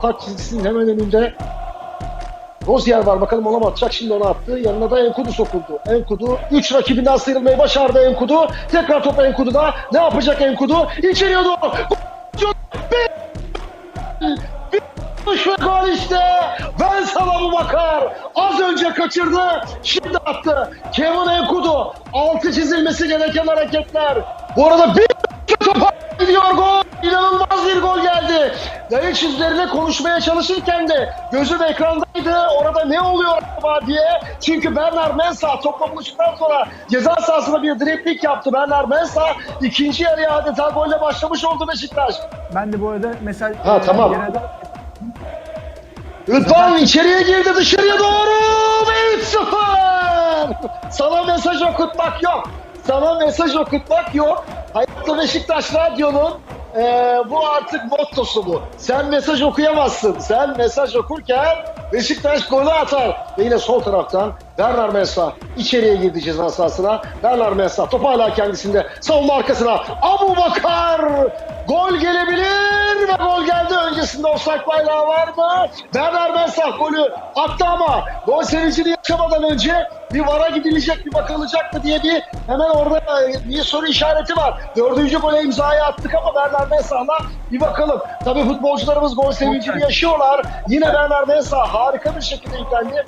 Kart çizgisinin hemen önünde Rozier var. Bakalım ona mı atacak? Şimdi ona attı. Yanına da Enkudu sokuldu. Enkudu 3 rakibinden sıyrılmayı başardı Enkudu. Tekrar top Enkudu'da. Ne yapacak Enkudu? Bir vuruş ve gol işte. Ben sana bu bakar. Az önce kaçırdı. Şimdi attı. Kevin Enkudu. Altı çizilmesi gereken hareketler. Bu arada bir topa gidiyor gol. İnanılmaz bir gol geldi. Dayıç üzerine konuşmaya çalışırken de gözüm ekrandaydı. Orada ne oluyor acaba diye. Çünkü Bernard Mensah topla buluştuktan sonra ceza sahasına bir driplik yaptı. Bernard Mensah ikinci yarıya adeta golle başlamış oldu Beşiktaş. Ben de bu arada mesaj Ha, e, tamam. genelde Rıdvan içeriye girdi dışarıya doğru ve 3-0. Sana mesaj okutmak yok. Sana mesaj okutmak yok. Hayatta Beşiktaş Radyo'nun eee, bu artık mottosu bu. Sen mesaj okuyamazsın. Sen mesaj okurken Beşiktaş golü atar. Ve yine sol taraftan Bernard Mensah içeriye girdi ceza sahasına. Bernard Mensah top hala kendisinde. Savunma arkasına. Abu Bakar gol gelebilir ve gol geldi. Öncesinde offside bayrağı var mı? Bernard Mensah golü attı ama gol sevincini yaşamadan önce bir vara gidilecek bir bakılacak mı diye bir hemen orada e, bir soru işareti var. Dördüncü gole imzayı attık ama Bernard Mensah'la bir bakalım. Tabii futbolcularımız gol sevincini yaşıyorlar. Yine Bernard Mensah harika bir şekilde yüklendi.